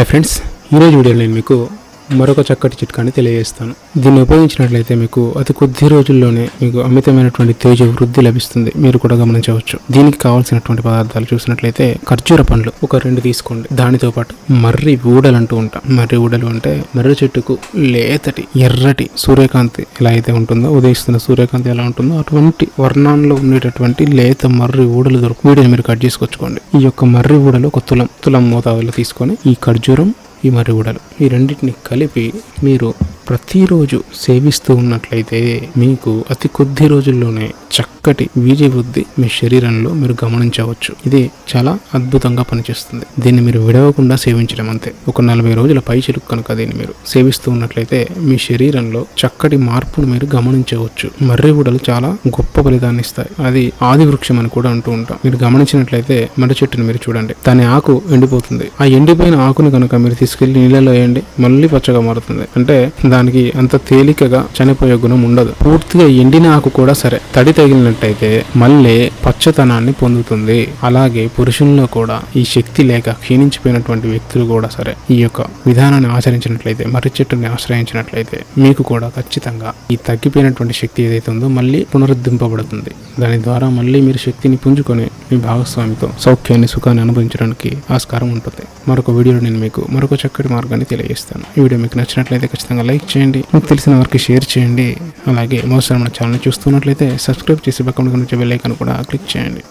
Hi friends ఈరోజు వీడియోలో నేను మీకు మరొక చక్కటి చిట్కాని తెలియజేస్తాను. దీన్ని ఉపయోగించినట్లయితే మీకు అతి కొద్ది రోజుల్లోనే మీకు అమితమైనటువంటి తేజ వృద్ధి లభిస్తుంది. మీరు కూడా గమనించవచ్చు. దీనికి కావాల్సినటువంటి పదార్థాలు చూసినట్లయితే ఖర్జూర పండ్లు ఒక రెండు తీసుకోండి. దానితో పాటు మర్రి ఊడలు అంటూ ఉంటాం. మర్రి ఊడలు అంటే మర్రి చెట్టుకు లేతటి ఎర్రటి సూర్యకాంతి ఎలా అయితే ఉంటుందో ఉదయిస్తున్న సూర్యకాంతి ఎలా ఉంటుందో అటువంటి వర్ణంలో ఉండేటటువంటి లేత మర్రి ఊడలు దొరుకు వీటిని మీరు కట్ చేసుకొచ్చుకోండి ఈ యొక్క మర్రి ఊడలు ఒక తులం తులం మోతాదులో తీసుకొని ఈ ఖర్జూరం ఈ మర్రి ఈ రెండింటిని కలిపి మీరు ప్రతిరోజు సేవిస్తూ ఉన్నట్లయితే మీకు అతి కొద్ది రోజుల్లోనే చక్కటి వీర్య వృద్ధి మీ శరీరంలో మీరు గమనించవచ్చు. ఇది చాలా అద్భుతంగా పనిచేస్తుంది. దీన్ని మీరు విడవకుండా సేవించడం అంతే. ఒక నలభై రోజుల పై చిలుకు కనుక దీన్ని మీరు సేవిస్తూ ఉన్నట్లయితే మీ శరీరంలో చక్కటి మార్పును మీరు గమనించవచ్చు. మర్రి ఊడలు చాలా గొప్ప ఫలితాన్ని ఇస్తాయి. అది ఆది వృక్షం అని కూడా అంటూ ఉంటాం. మీరు గమనించినట్లయితే మర్రి చెట్టును మీరు చూడండి. దాని ఆకు ఎండిపోతుంది. ఆ ఎండిపోయిన ఆకును కనుక మీరు తీసుకెళ్ళి నీళ్ళలో వేయండి. మళ్ళీ పచ్చగా మారుతుంది. అంటే దానికి అంత తేలికగా చనిపోయే గుణం ఉండదు. పూర్తిగా ఎండిన ఆకు కూడా సరే. తడి తగిలినట్టయితే మళ్ళీ పచ్చతనాన్ని పొందుతుంది. అలాగే పురుషుల్లో కూడా ఈ శక్తి లేక క్షీణించిపోయినటువంటి వ్యక్తులు కూడా సరే ఈ యొక్క విధానాన్ని ఆచరించినట్లయితే మర్రి చెట్టుని ఆశ్రయించినట్లయితే మీకు కూడా ఖచ్చితంగా ఈ తగ్గిపోయినటువంటి శక్తి ఏదైతే ఉందో మళ్ళీ పునరుద్ధింపబడుతుంది దాని ద్వారా మళ్ళీ మీరు శక్తిని పుంజుకొని మీ భాగస్వామితో సౌఖ్యాన్ని సుఖాన్ని అనుభవించడానికి ఆస్కారం ఉంటుంది. మరొక వీడియోలో నేను మీకు మరొక చక్కటి మార్గాన్ని తెలియజేస్తాను. ఈ వీడియో మీకు నచ్చినట్లయితే ఖచ్చితంగా లైక్ చేయండి. మీకు తెలిసిన వారికి షేర్ చేయండి. అలాగే మరోసారి మన ఛానల్ చూస్తున్నట్లయితే సబ్స్క్రైబ్ చేసి పక్కన నుంచి బెల్ ఐకాన్ కూడా క్లిక్ చేయండి.